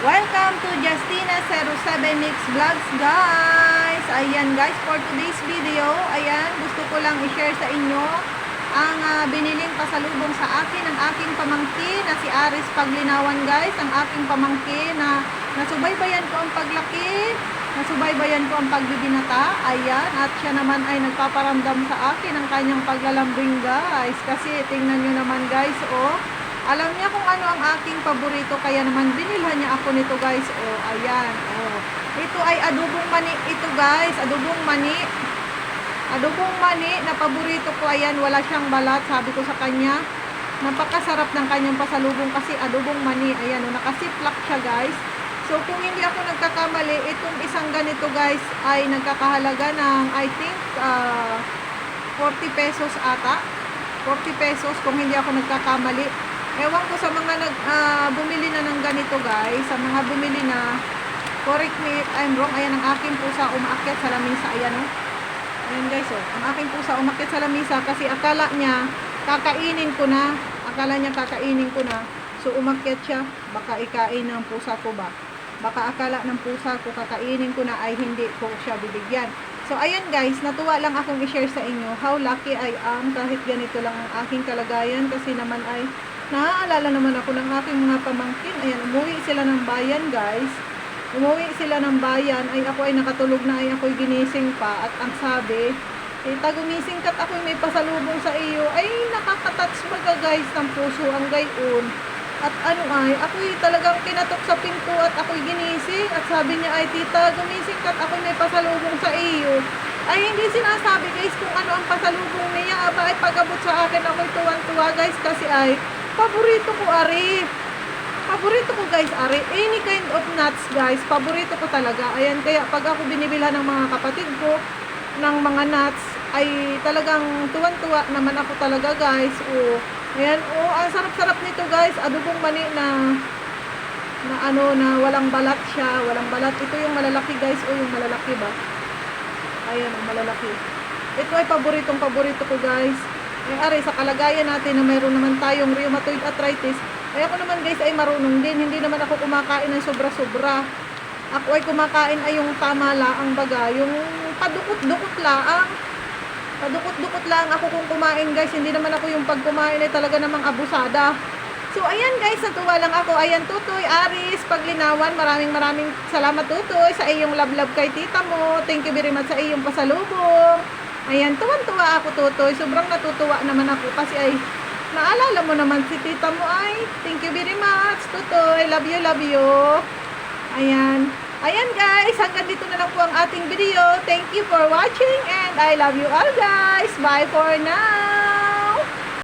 Welcome to Justina07 Mix Vlogs guys. Ayan guys, for today's video, ayan, gusto ko lang i-share sa inyo ang ah, biniling pasalubong sa akin ng aking pamangkin na si Aris Paglinawan guys, ang aking pamangkin na nasubaybayan ko ang paglaki, nasubaybayan ko ang pagbibinata, ayan, at siya naman ay nagpaparamdam sa akin ng kanyang paglalambing guys, kasi tingnan nyo naman guys, oh, alam niya kung ano ang aking paborito kaya naman binilhan niya ako nito guys. Oh, ayan. Oh. Ito ay adobong mani ito guys, adobong mani. Adobong mani na paborito ko ayan, wala siyang balat, sabi ko sa kanya. Napakasarap ng kanyang pasalubong kasi adobong mani. Ayan, oh, nakasiplak siya guys. So kung hindi ako nagkakamali, itong isang ganito guys ay nagkakahalaga ng I think ah, 40 pesos ata. 40 pesos kung hindi ako nagkakamali. Ewan ko sa mga nag, ah, bumili na ng ganito guys, sa mga bumili na, correct me if I'm wrong, ayan ang aking pusa umaakyat sa lamisa, ayan o. Ayan guys oh, ang aking pusa umakyat sa lamisa kasi akala niya kakainin ko na, akala niya kakainin ko na. So umakyat siya, baka ikain ng pusa ko ba? Baka akala ng pusa ko kakainin ko na ay hindi ko siya bibigyan. So ayan guys, natuwa lang akong i-share sa inyo how lucky I am kahit ganito lang ang aking kalagayan kasi naman ay naaalala naman ako ng aking mga pamangkin. Ayan, umuwi sila ng bayan guys. Umuwi sila ng bayan, ay ako ay nakatulog na ay ako'y ginising pa at ang sabi, Tita, gumising ka't ako'y may pasalubong sa iyo. Ay, nakakatats maga guys ng puso ang gayon. At ano ay, ako'y talagang kinatok sa pinto at ako'y ginising. At sabi niya ay, Tita, gumising ka't ako'y may pasalubong sa iyo. Ay, hindi sinasabi guys kung ano ang pasalubong niya. Aba, ay pagabot sa akin ako'y tuwan-tuwa guys kasi ay, paborito ko ari. Paborito ko guys, ari. Any kind of nuts guys, paborito ko talaga. Ayan, kaya pag ako binibilhan ng mga kapatid ko, ng mga nuts, ay talagang tuwan-tuwa naman ako talaga guys. O, ayan, o, ang sarap-sarap nito guys. Adobong mani na na ano na walang balat siya, walang balat. Ito yung malalaki guys, o yung malalaki ba? Ayan, ang malalaki. Ito ay paboritong paborito ko guys. Ari, sa kalagayan natin na mayroon naman tayong rheumatoid arthritis, ay ako naman guys ay marunong din. Hindi naman ako kumakain ng sobra-sobra. Ako ay kumakain ay yung tama laang baga. Yung padukot-dukot laang. Padukot-dukot lang ako kung kumain guys. Hindi naman ako yung pag kumain ay talaga namang abusada. So ayan guys, natuwa lang ako. Ayan Tutoy, Aris, Paglinawan. Maraming maraming salamat Tutoy sa iyong love-love kay tita mo. Thank you very much sa iyong pasalubong. Ayan, tuwan-tuwa ako Tutoy. Sobrang natutuwa naman ako kasi ay naalala mo naman si tita mo ay. Thank you very much Tutoy. Love you, love you. Ayan. Ayan guys, hanggang dito na lang po ang ating video. Thank you for watching and I love you all guys. Bye for now.